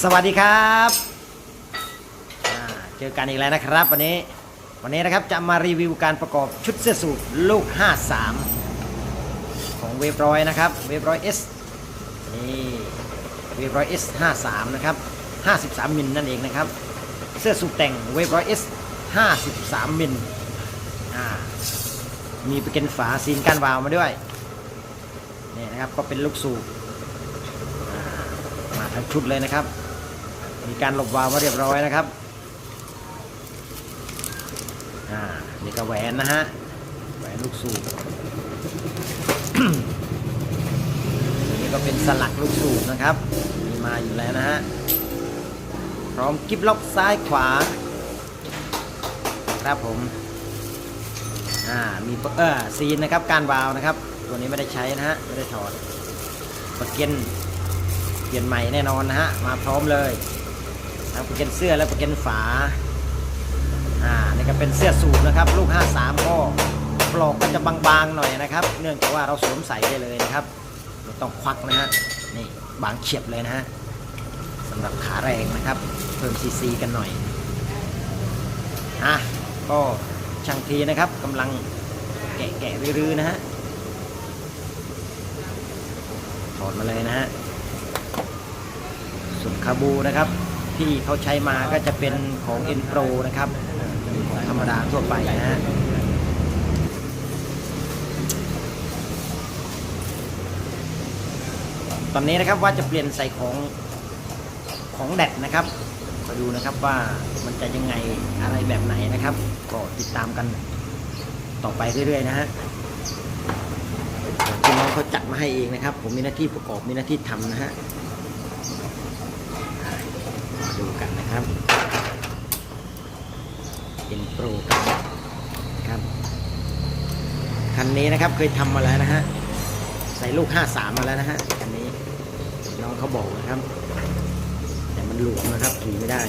สวัสดีครับเจอกันอีกแล้วนะครับ วันนี้วันนี้นะครับจะมารีวิวการประกอบชุดเสื้อสูทลูก 53 ของเวฟร้อยนะครับเวฟร้อยเอสนี่เวฟร้อยเอส53นะครับ53มิลนั่นเองนะครับ เสื้อสูทแต่งเวฟร้อยเอส53มิลอ่ามีไปเกนฝาซีนก้านวาวมาด้วยนี่นะครับก็เป็นลูกสูบมาทั้งชุดเลยนะครับ มีการหลบวาล์วมาเรียบร้อยนะครับอ่านี่ก็แหวนนะฮะแหวนลูกสูบนี่ก็เป็นสลักลูกสูบนะครับมีมาอยู่แล้วนะฮะพร้อมกิ๊บล็อกซ้ายขวา ครับผมอ่ามีเออซีนนะครับการวาล์วนะครับ ตัวนี้ไม่ได้ใช้นะฮะไม่ได้ถอดประเก็นเปลี่ยนใหม่แน่นอนนะฮะมาพร้อมเลย ทั้งโปรแกรมเสื้อและโปรแกรมฝาอ่านี่ก็เป็นเสื้อสูทนะครับ ลูก 53 ก็ปลอกก็จะบางๆหน่อยนะครับ เนื่องจากว่าเราสวมใส่ได้เลยนะครับไม่ต้องควักนะฮะนี่บางเฉียบเลยนะฮะสำหรับขาแรงนะครับ เพิ่มซีซีกันหน่อยอะก็ช่างทีนะครับกำลังแกะแกะๆรื้อๆนะฮะถอดมาเลยนะฮะส่วนคาบูนะครับ ที่เขาใช้มาก็จะเป็นของ n Pro นะครับธรรมดาทั่วไปนะฮะตอนนี้นะครับว่าจะเปลี่ยนใส่ของของแดดนะครับมาดูนะครับว่ามันจะยังไงอะไรแบบไหนนะครับ ก็ติดตามกันต่อไปเรื่อยๆนะฮะพี่น้องเขาจัดมาให้เองนะครับ ผมมีหน้าที่ประกอบมีหน้าที่ทำนะฮะ มาดูกันนะครับ เป็นโปรกันะครับคันนี้นะครับเคยทำมาแล้วนะฮะใส่ลูก 53 มาแล้วนะฮะคันนี้น้องเขาบอกนะครับ แต่มันหลวมนะครับขี่ไม่ได้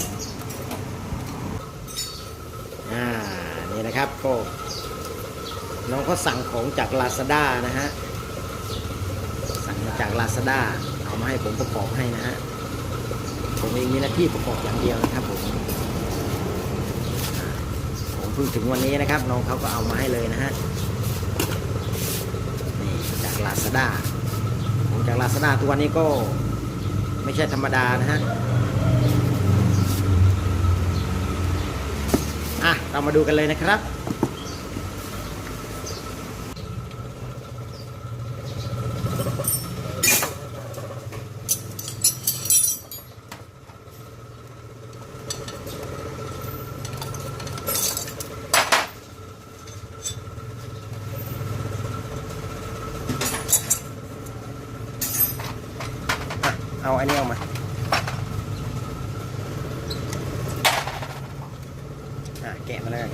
อ่านี่นะครับก็น้องเขาสั่งของจาก Lazada นะฮะ สั่งมาจาก Lazada เอามาให้ผมประกอบให้นะฮะ ผมเองมีหน้าที่ประกอบอย่างเดียวนะครับผมผมเพิ่งถึงวันนี้นะครับน้องเขาก็เอามาให้เลยนะฮะนี่จากลาซาด้าผมจากลาซาด้าทุกวันนี้ก็ไม่ใช่ธรรมดานะฮะอะเรามาดูกันเลยนะครับ อะ เอาอันนี้ออกมา อะ แกะมาเลย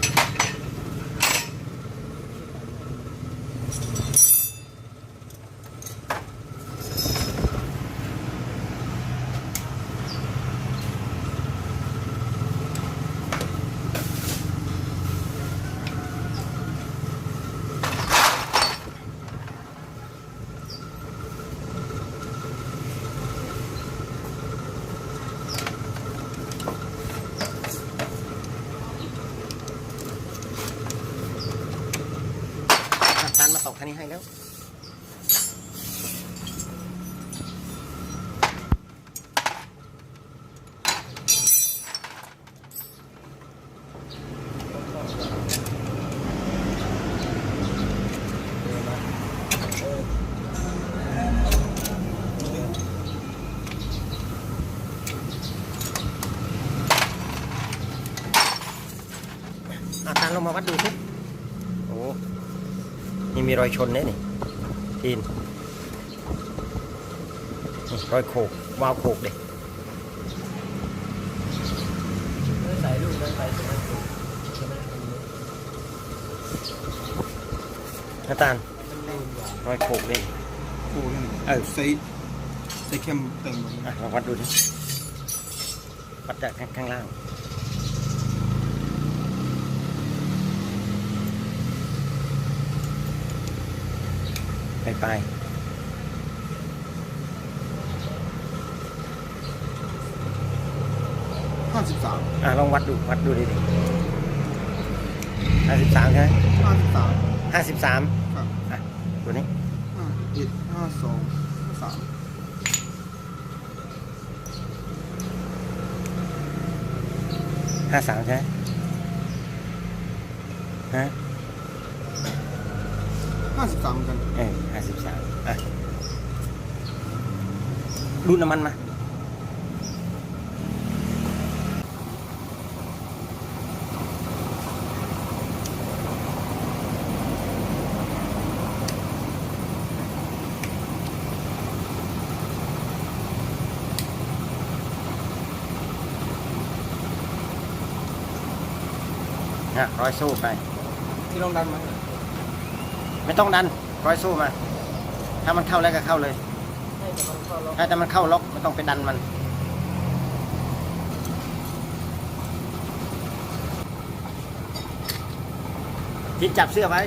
กัปตันมาตกคันนี้ให้แล้วอาตานลงมาวัดดูสิโอ้ นี่มีรอยชนเนี่ยนี่ทีนนี่รอยโขกวาวโขกเด็กใส่ลูกนั้นไปใช่ไหมน้าตาลมันเล่นกว่ารอยโขกเด็กโอ้นั่นเออใส่ใส่เข้มเต็มหมดอะลองวัดดูดิวัดจากข้างข้างล่าง ไปไป ห้าสิบสามอะลองวัดดูวัดดูดิดิห้าสิบสามใช่ไหมห้าสิบสามห้าสิบสามครับอะตัวนี้ห้าเจ็ดห้าสองห้าสามห้าสามใช่ไหมฮะ ห้าสิบสามกันเออห้าสิบสามอะดูน้ำมันมานะร้อยสู้ไปที่ลองดันไหม ไม่ต้องดันร้อยสู้มา ถ้ามันเข้าแล้วก็เข้าเลยให้แต่มันเข้าล็อกถ้าแต่มันเข้าล็อกไม่ต้องไปดันมันทินจับเสื้อไว้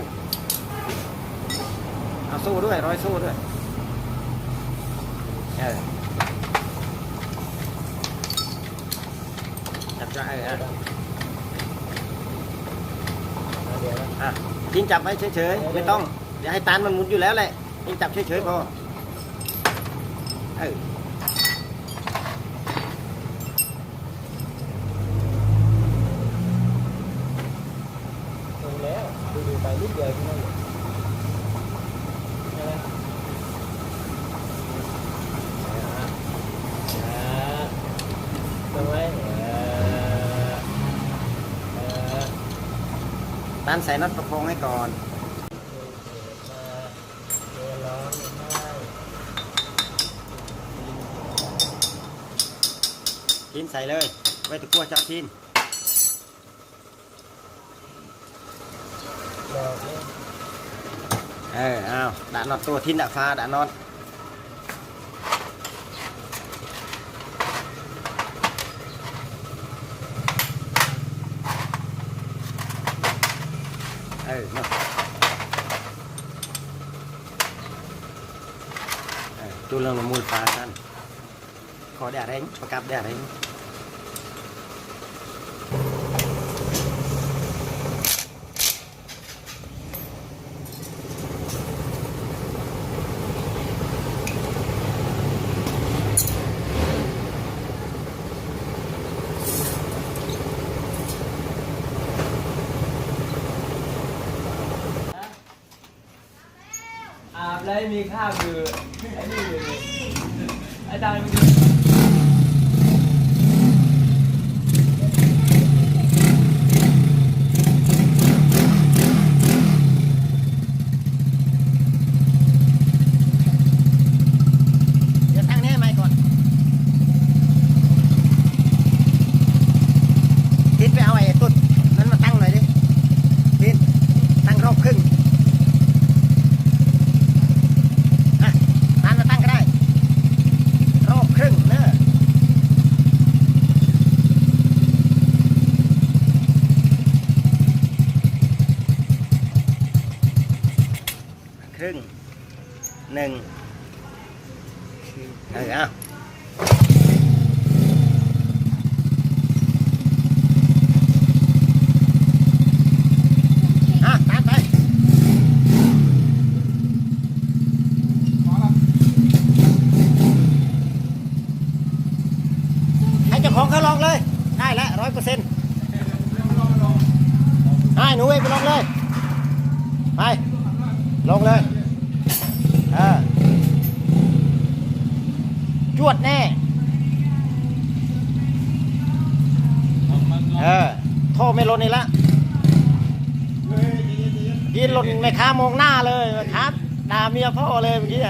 เอาสู้ด้วย ร้อยสู้ด้วย เออ จับจะเอออะเดี๋ ยวนะอะทินจับไว้เฉยๆไม่ต้องอย่าให้ตานมันหมุนอยู่แล้วแหละทินจับเฉยๆพอเออลงแล้วดูดูไปนิดเดียวแค่นั้นเองใช่ไหมอ่าอ่าตรงไว้เออเออ ตานใส่น็อตประคองให้ก่อนทินใส่เลย ไว้ตะกั่วจับทินเออ เอาด่านอตตัวทินด่าฟ้าด่านอต ออเนาะตัวเรื่องละมูลปลาท่านขอแดดเองประกับแดดเองอา มีค่าคือไอ้นี่เลยไอ้ตามันเดี๋ยวตั้งแน่ไม้ก่อนทินไปเอาไอ้ตุ้นนั้นมาตั้งหน่อยดิทินตั้งรอบครึ่งอะตานมาตั้งก็ได้ รอบครึ่งเนอะครึ่งหนึ่ง เออเอาอะตามไป ให้เจ้าของเขาลองเลย ได้แล้วร้อยเปอร์เซ็นต์ได้หนูเองไปลองเลย ไป ลงเลย เออ จวดแน่เออโทษไม่ลนนี่ละยินหล่นแม่ค้ามองหน้าเลยแม่ค้าด่าเมียพ่อเลยเมื่อกี้